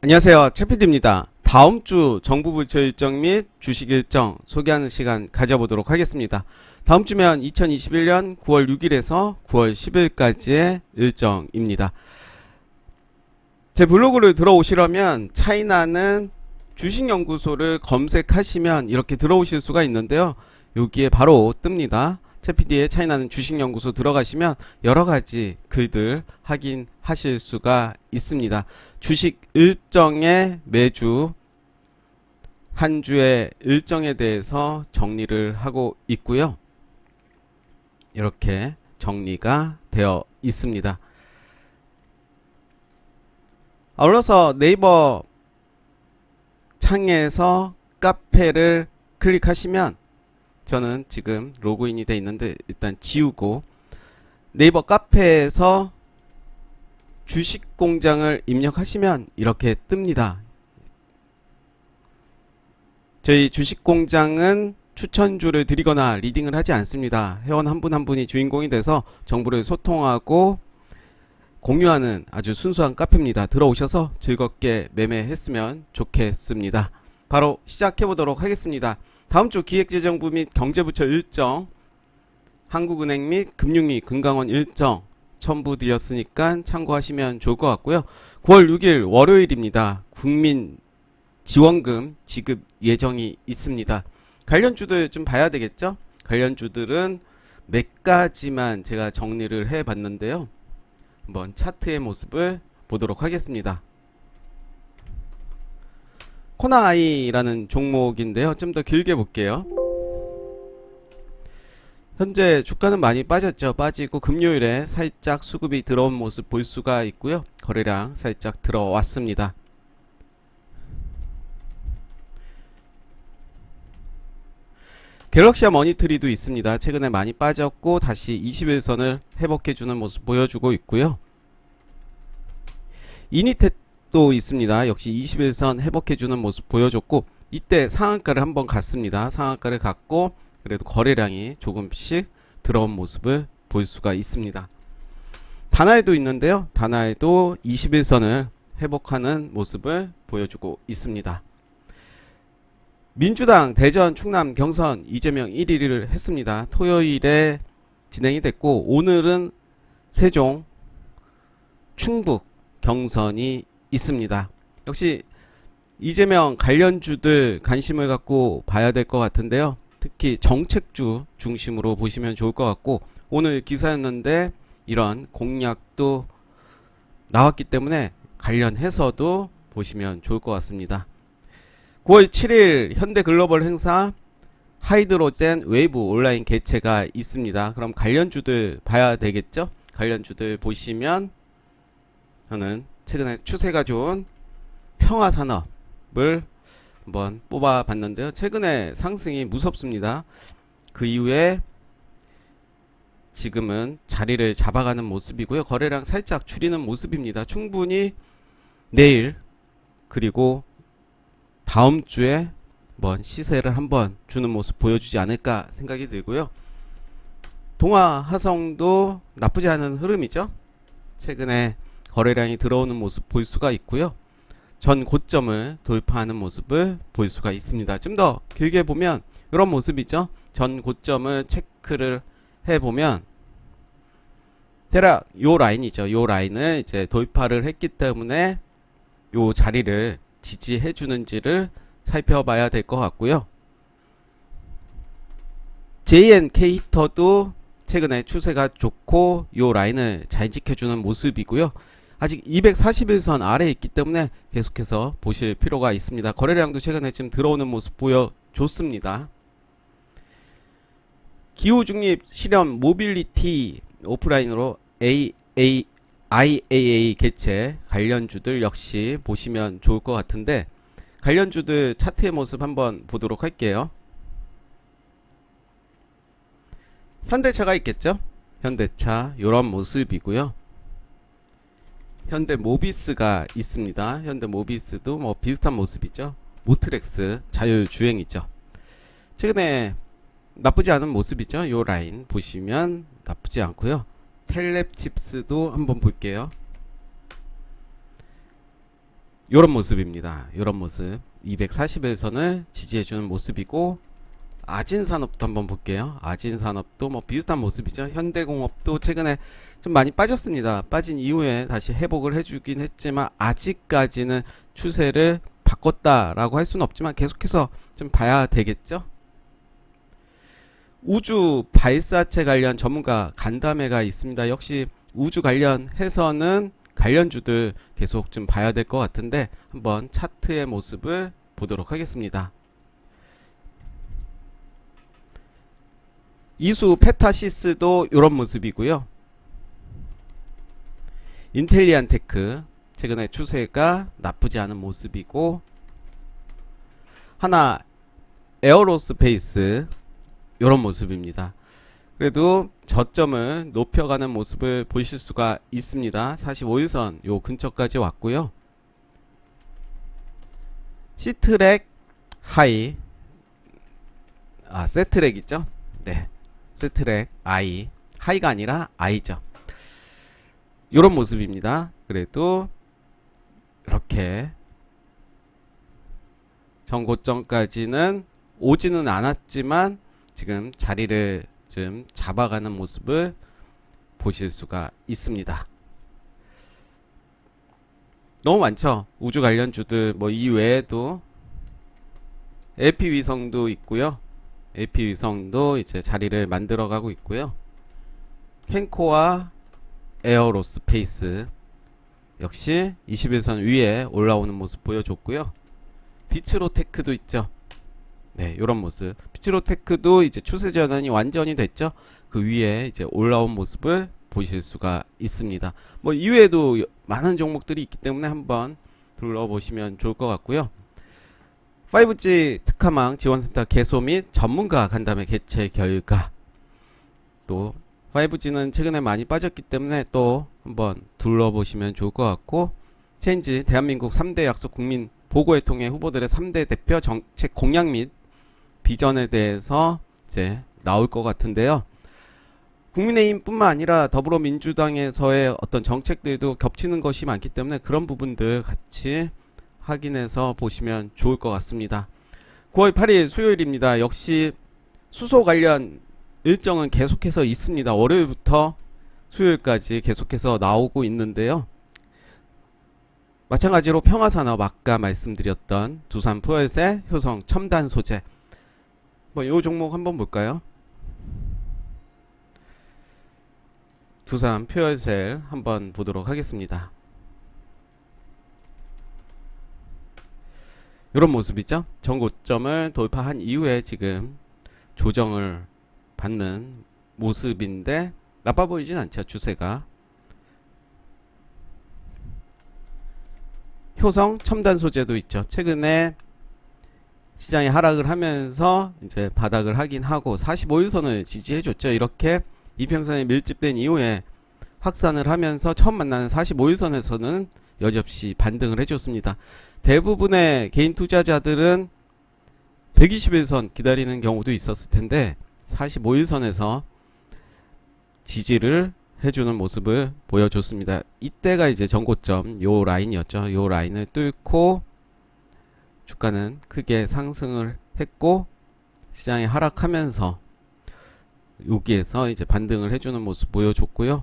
안녕하세요. 최피디입니다. 다음 주 정부 부처 일정 및 주식 일정 소개하는 시간 가져보도록 하겠습니다. 다음 주면 2021년 9월 6일에서 9월 10일까지의 일정입니다. 제 블로그를 들어오시려면 차이나는 주식연구소를 검색하시면 이렇게 들어오실 수가 있는데요. 여기에 바로 뜹니다. 채피디의 차이나는 주식연구소 들어가시면 여러 가지 글들 확인하실 수가 있습니다. 주식 일정에 매주 한 주의 일정에 대해서 정리를 하고 있고요. 이렇게 정리가 되어 있습니다. 아울러서 네이버 창에서 카페를 클릭하시면 저는 지금 로그인이 돼 있는데 일단 지우고 네이버 카페에서 주식 공장을 입력하시면 이렇게 뜹니다. 저희 주식 공장은 추천주를 드리거나 리딩을 하지 않습니다. 회원 한 분 한 분이 주인공이 돼서 정보를 소통하고 공유하는 아주 순수한 카페입니다. 들어오셔서 즐겁게 매매했으면 좋겠습니다. 바로 시작해 보도록 하겠습니다. 다음 주 기획재정부 및 경제부처 일정, 한국은행 및 금융위 금강원 일정 첨부되었으니까 참고하시면 좋을 것 같고요. 9월 6일 월요일입니다. 국민 지원금 지급 예정이 있습니다. 관련 주들 좀 봐야 되겠죠? 관련 주들은 몇 가지만 제가 정리를 해 봤는데요. 한번 차트의 모습을 보도록 하겠습니다. 코나아이라는 종목인데요. 좀 더 길게 볼게요. 현재 주가는 많이 빠졌죠. 빠지고 금요일에 살짝 수급이 들어온 모습 볼 수가 있고요. 거래량 살짝 들어왔습니다. 갤럭시아 머니터리도 있습니다. 최근에 많이 빠졌고 다시 21선을 회복해주는 모습 보여주고 있고요. 이니텍 도 있습니다. 역시 21선 회복해주는 모습 보여줬고 이때 상한가를 한번 갔습니다. 상한가를 갔고 그래도 거래량이 조금씩 들어온 모습을 볼 수가 있습니다. 다나에도 있는데요. 다나에도 21선을 회복하는 모습을 보여주고 있습니다. 민주당 대전 충남 경선 이재명 1위를 했습니다. 토요일에 진행이 됐고 오늘은 세종 충북 경선이 있습니다. 역시 이재명 관련주들 관심을 갖고 봐야 될 것 같은데요. 특히 정책주 중심으로 보시면 좋을 것 같고 오늘 기사였는데 이런 공약도 나왔기 때문에 관련해서도 보시면 좋을 것 같습니다. 9월 7일 현대글로벌 행사 하이드로젠 웨이브 온라인 개최가 있습니다. 그럼 관련주들 봐야 되겠죠? 관련주들 보시면 저는 최근에 추세가 좋은 평화산업을 한번 뽑아 봤는데요. 최근에 상승이 무섭습니다. 그 이후에 지금은 자리를 잡아가는 모습이고요. 거래량 살짝 줄이는 모습입니다. 충분히 내일 그리고 다음 주에 한번 시세를 한번 주는 모습 보여주지 않을까 생각이 들고요. 동아 화성도 나쁘지 않은 흐름이죠. 최근에 거래량이 들어오는 모습 볼 수가 있고요. 전 고점을 돌파하는 모습을 볼 수가 있습니다. 좀 더 길게 보면 이런 모습이죠. 전 고점을 체크를 해 보면 대략 요 라인이죠. 요 라인을 이제 돌파를 했기 때문에 요 자리를 지지해 주는지를 살펴봐야 될 것 같고요. JNK 히터도 최근에 추세가 좋고 요 라인을 잘 지켜주는 모습이고요. 아직 241선 아래에 있기 때문에 계속해서 보실 필요가 있습니다. 거래량도 최근에 지금 들어오는 모습 보여줬습니다. 기후 중립 실험 모빌리티 오프라인으로 AA IAA 개최 관련주들 역시 보시면 좋을 것 같은데 관련주들 차트의 모습 한번 보도록 할게요. 현대차가 있겠죠? 현대차 이런 모습이고요. 현대 모비스가 있습니다. 현대 모비스도 뭐 비슷한 모습이죠. 모트렉스 자율주행이죠. 최근에 나쁘지 않은 모습이죠. 요 라인 보시면 나쁘지 않고요. 텔랩 칩스도 한번 볼게요. 요런 모습입니다. 요런 모습. 240일선을 지지해주는 모습이고, 아진산업도 한번 볼게요. 아진산업도 뭐 비슷한 모습이죠. 현대공업도 최근에 좀 많이 빠졌습니다. 빠진 이후에 다시 회복을 해주긴 했지만, 아직까지는 추세를 바꿨다라고 할 수는 없지만, 계속해서 좀 봐야 되겠죠. 우주 발사체 관련 전문가 간담회가 있습니다. 역시 우주 관련해서는 관련주들 계속 좀 봐야 될 것 같은데 한번 차트의 모습을 보도록 하겠습니다. 이수 페타시스도 이런 모습이고요. 인텔리안 테크 최근에 추세가 나쁘지 않은 모습이고 하나 에어로스페이스 이런 모습입니다. 그래도 저점을 높여가는 모습을 보실 수가 있습니다. 45일선 요 근처까지 왔고요. 시트랙 하이 아 세트랙 있죠? 네. 세트랙 I 하이가 아니라 I죠. 요런 모습입니다. 그래도 이렇게 전고점까지는 오지는 않았지만 지금 자리를 좀 잡아가는 모습을 보실 수가 있습니다. 너무 많죠. 우주 관련 주들 뭐 이외에도 AP 위성도 있고요. AP 위성도 이제 자리를 만들어가고 있고요. 캔코와 에어로스페이스 역시 21선 위에 올라오는 모습 보여줬고요. 비츠로테크도 있죠. 네, 이런 모습. 피치로테크도 이제 추세 전환이 완전히 됐죠. 그 위에 이제 올라온 모습을 보실 수가 있습니다. 뭐 이외에도 많은 종목들이 있기 때문에 한번 둘러보시면 좋을 것 같고요. 5G 특화망 지원센터 개소 및 전문가 간담회 개최 결과 또 5G는 최근에 많이 빠졌기 때문에 또 한번 둘러보시면 좋을 것 같고 체인지 대한민국 3대 약속 국민 보고회 통해 후보들의 3대 대표 정책 공약 및 비전에 대해서 이제 나올 것 같은데요. 국민의힘뿐만 아니라 더불어민주당에서의 어떤 정책들도 겹치는 것이 많기 때문에 그런 부분들 같이 확인해서 보시면 좋을 것 같습니다. 9월 8일 수요일입니다. 역시 수소 관련 일정은 계속해서 있습니다. 월요일부터 수요일까지 계속해서 나오고 있는데요. 마찬가지로 평화산업 아까 말씀드렸던 두산 푸얼셀 효성 첨단 소재 뭐요 종목 한번 볼까요? 두산 퓨얼셀 한번 보도록 하겠습니다. 이런 모습이죠. 전고점을 돌파한 이후에 지금 조정을 받는 모습인데 나빠 보이진 않죠. 추세가. 효성 첨단 소재도 있죠. 최근에 시장이 하락을 하면서 이제 바닥을 하긴 하고 45일선을 지지해 줬죠. 이렇게 이평선이 밀집된 이후에 확산을 하면서 처음 만나는 45일선에서는 여지없이 반등을 해줬습니다. 대부분의 개인 투자자들은 121선 기다리는 경우도 있었을 텐데 45일선에서 지지를 해주는 모습을 보여줬습니다. 이때가 이제 전고점 요 라인이었죠. 요 라인을 뚫고 주가는 크게 상승을 했고 시장이 하락하면서 여기에서 이제 반등을 해주는 모습 보여줬고요.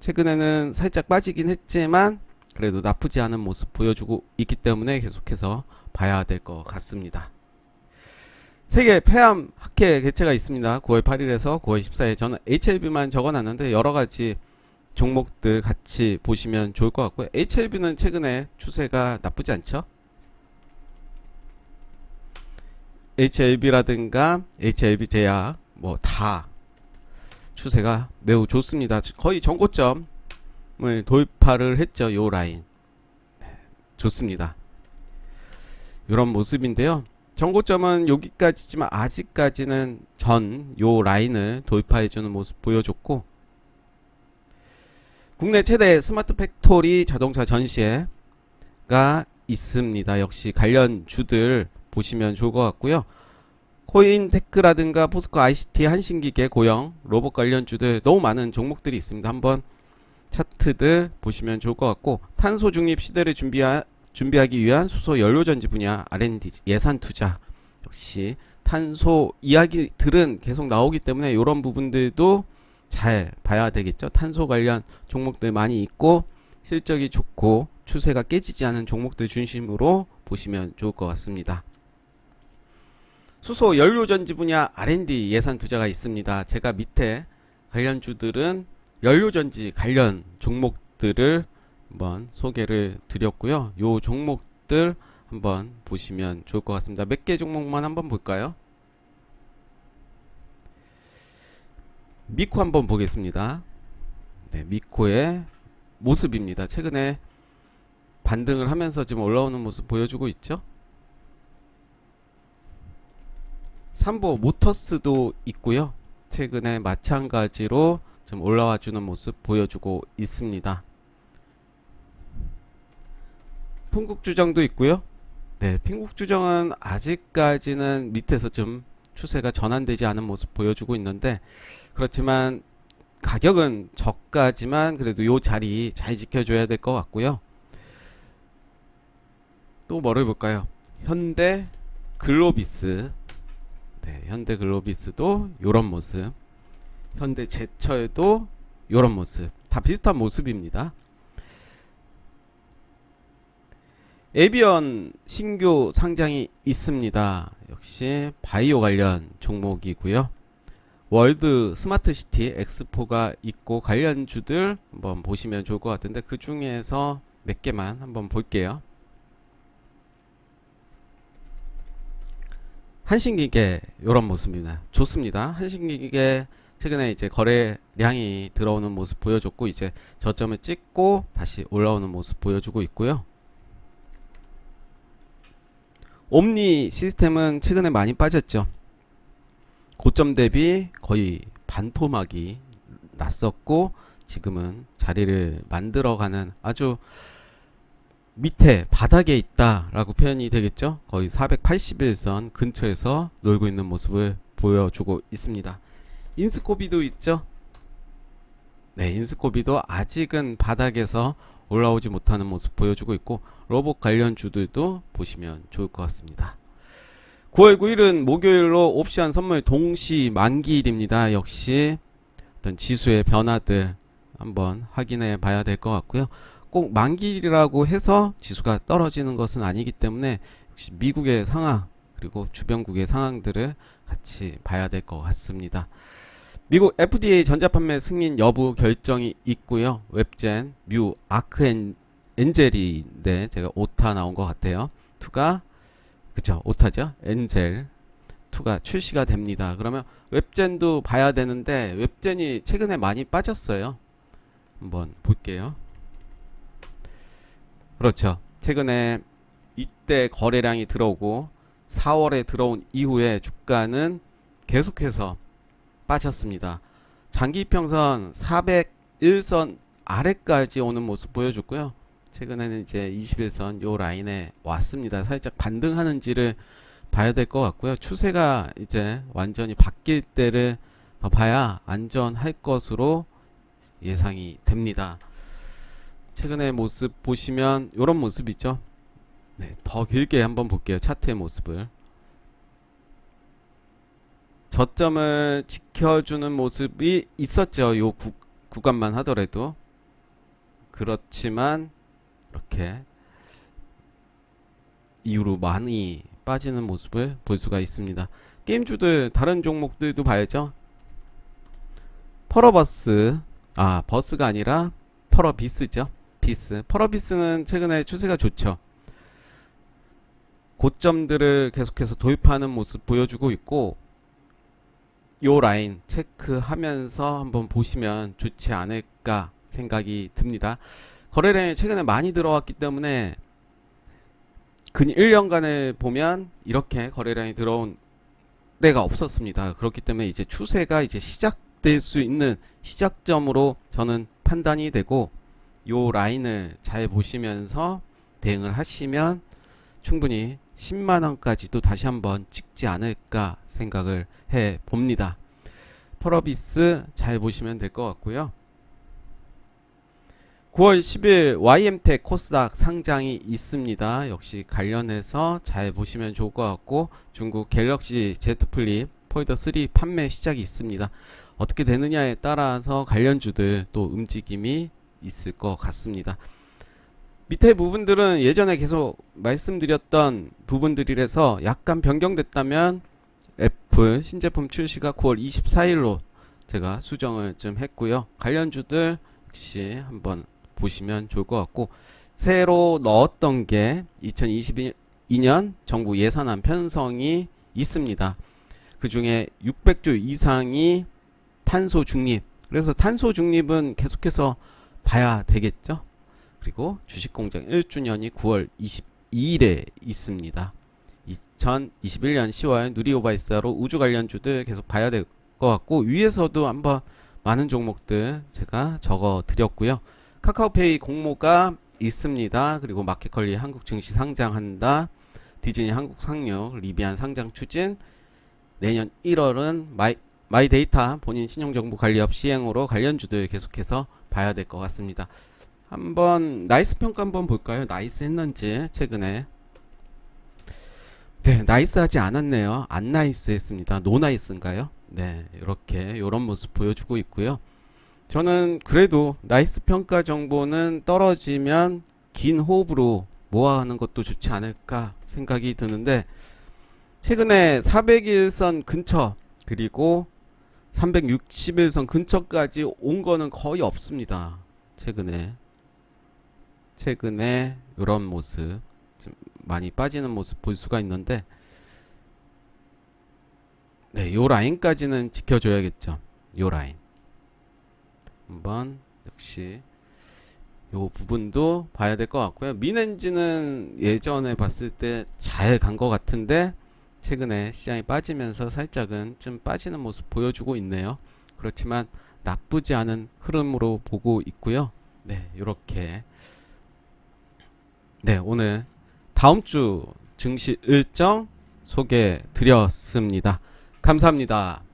최근에는 살짝 빠지긴 했지만 그래도 나쁘지 않은 모습 보여주고 있기 때문에 계속해서 봐야 될 것 같습니다. 세계 폐암 학회 개최가 있습니다. 9월 8일에서 9월 14일 저는 HLB만 적어놨는데 여러 가지 종목들 같이 보시면 좋을 것 같고요. HLB는 최근에 추세가 나쁘지 않죠? HLB라든가 HLB 제약 뭐 다 추세가 매우 좋습니다. 거의 전고점을 돌파를 했죠. 요 라인. 네, 좋습니다. 이런 모습인데요. 전고점은 여기까지지만 아직까지는 전 요 라인을 돌파해 주는 모습 보여줬고 국내 최대 스마트 팩토리 자동차 전시회가 있습니다. 역시 관련 주들 보시면 좋을 것 같고요. 코인테크라든가 포스코 ICT 한신기계 고영 로봇 관련 주들 너무 많은 종목들이 있습니다. 한번 차트들 보시면 좋을 것 같고 탄소 중립 시대를 준비한 준비하기 위한 수소 연료전지 분야 R&D 예산 투자 역시 탄소 이야기들은 계속 나오기 때문에 이런 부분들도 잘 봐야 되겠죠. 탄소 관련 종목들 많이 있고 실적이 좋고 추세가 깨지지 않은 종목들 중심으로 보시면 좋을 것 같습니다. 수소 연료전지 분야 R&D 예산 투자가 있습니다. 제가 밑에 관련주들은 연료전지 관련 종목들을 한번 소개를 드렸고요. 요 종목들 한번 보시면 좋을 것 같습니다. 몇 개 종목만 한번 볼까요? 미코 한번 보겠습니다. 네, 미코의 모습입니다. 최근에 반등을 하면서 지금 올라오는 모습 보여주고 있죠. 삼보 모터스도 있고요. 최근에 마찬가지로 좀 올라와 주는 모습 보여주고 있습니다. 풍국주정도 있고요. 네, 핑국주정은 아직까지는 밑에서 좀 추세가 전환되지 않은 모습 보여주고 있는데 그렇지만 가격은 저가지만 그래도 요 자리 잘 지켜줘야 될 것 같고요. 또 뭐를 볼까요? 현대 글로비스 네, 현대 글로비스도 요런 모습 현대 제철도 요런 모습 다 비슷한 모습입니다. 에비언 신규 상장이 있습니다. 역시 바이오 관련 종목이고요. 월드 스마트 시티 엑스포가 있고 관련 주들 한번 보시면 좋을 것 같은데 그 중에서 몇 개만 한번 볼게요. 한신기계 이런 모습입니다. 좋습니다. 한신기계 최근에 이제 거래량이 들어오는 모습 보여줬고 이제 저점을 찍고 다시 올라오는 모습 보여주고 있고요. 옴니 시스템은 최근에 많이 빠졌죠. 고점 대비 거의 반토막이 났었고 지금은 자리를 만들어가는 아주 밑에 바닥에 있다라고 표현이 되겠죠. 거의 481선 근처에서 놀고 있는 모습을 보여주고 있습니다. 인스코비도 있죠. 네, 인스코비도 아직은 바닥에서 올라오지 못하는 모습 보여주고 있고 로봇 관련 주들도 보시면 좋을 것 같습니다. 9월 9일은 목요일로 옵션 선물 동시 만기일입니다. 역시 어떤 지수의 변화들 한번 확인해 봐야 될 것 같고요. 꼭 만기일이라고 해서 지수가 떨어지는 것은 아니기 때문에 역시 미국의 상황 그리고 주변국의 상황들을 같이 봐야 될 것 같습니다. 미국 FDA 전자판매 승인 여부 결정이 있고요. 웹젠, 뮤, 아크 엔, 엔젤인데 제가 오타 나온 것 같아요. 투가 그쵸 오타죠. 엔젤 투가 출시가 됩니다. 그러면 웹젠도 봐야 되는데 웹젠이 최근에 많이 빠졌어요. 한번 볼게요. 그렇죠. 최근에 이때 거래량이 들어오고 4월에 들어온 이후에 주가는 계속해서 빠졌습니다. 장기 평선 401선 아래까지 오는 모습 보여줬고요. 최근에는 이제 21선 요 라인에 왔습니다. 살짝 반등하는지를 봐야 될 것 같고요. 추세가 이제 완전히 바뀔 때를 더 봐야 안전할 것으로 예상이 됩니다. 최근의 모습 보시면 이런 모습이죠. 네, 더 길게 한번 볼게요. 차트의 모습을. 저점을 지켜주는 모습이 있었죠. 요 구, 구간만 하더라도. 그렇지만 이렇게 이후로 많이 빠지는 모습을 볼 수가 있습니다. 게임주들 다른 종목들도 봐야죠. 펄어버스 아 버스가 아니라 펄어비스죠. 비스 펄어비스는 최근에 추세가 좋죠. 고점들을 계속해서 도입하는 모습 보여주고 있고 요 라인 체크하면서 한번 보시면 좋지 않을까 생각이 듭니다. 거래량이 최근에 많이 들어왔기 때문에 근 1년간을 보면 이렇게 거래량이 들어온 때가 없었습니다. 그렇기 때문에 이제 추세가 이제 시작될 수 있는 시작점으로 저는 판단이 되고 요 라인을 잘 보시면서 대응을 하시면 충분히 10만 원까지도 다시 한번 찍지 않을까 생각을 해 봅니다. 펄어비스 잘 보시면 될 것 같고요. 9월 10일 YM텍 코스닥 상장이 있습니다. 역시 관련해서 잘 보시면 좋을 것 같고 중국 갤럭시 Z 플립 폴더 3 판매 시작이 있습니다. 어떻게 되느냐에 따라서 관련주들 또 움직임이 있을 것 같습니다. 밑에 부분들은 예전에 계속 말씀드렸던 부분들이라서 약간 변경됐다면 애플 신제품 출시가 9월 24일로 제가 수정을 좀 했고요. 관련주들 역시 한번 보시면 좋을 것 같고 새로 넣었던 게 2022년 정부 예산안 편성이 있습니다. 그 중에 600조 이상이 탄소 중립. 그래서 탄소 중립은 계속해서 봐야 되겠죠. 그리고 주식공장 1주년이 9월 22일에 있습니다. 2021년 10월 누리오바이스로 우주 관련주들 계속 봐야 될 것 같고 위에서도 한번 많은 종목들 제가 적어 드렸고요. 카카오페이 공모가 있습니다. 그리고 마켓컬리 한국 증시 상장한다. 디즈니 한국 상륙, 리비안 상장 추진. 내년 1월은 마이, 마이 데이터 본인 신용정보 관리업 시행으로 관련주들 계속해서 봐야 될 것 같습니다. 한번 나이스 평가 한번 볼까요? 나이스 했는지 최근에 네, 나이스 하지 않았네요. 안 나이스 했습니다. 노 나이스인가요? 네, 이렇게 이런 모습 보여주고 있고요. 저는 그래도 나이스 평가 정보는 떨어지면 긴 호흡으로 모아하는 것도 좋지 않을까 생각이 드는데 최근에 400일선 근처 그리고 360일선 근처까지 온 거는 거의 없습니다. 최근에 최근에 이런 모습 좀 많이 빠지는 모습 볼 수가 있는데 네, 요 라인까지는 지켜줘야겠죠. 요 라인. 한번 역시 요 부분도 봐야 될 것 같고요. 민엔지는 예전에 봤을 때 잘 간 것 같은데 최근에 시장이 빠지면서 살짝은 좀 빠지는 모습 보여주고 있네요. 그렇지만 나쁘지 않은 흐름으로 보고 있고요. 네, 이렇게 네, 오늘 다음 주 증시 일정 소개해 드렸습니다. 감사합니다.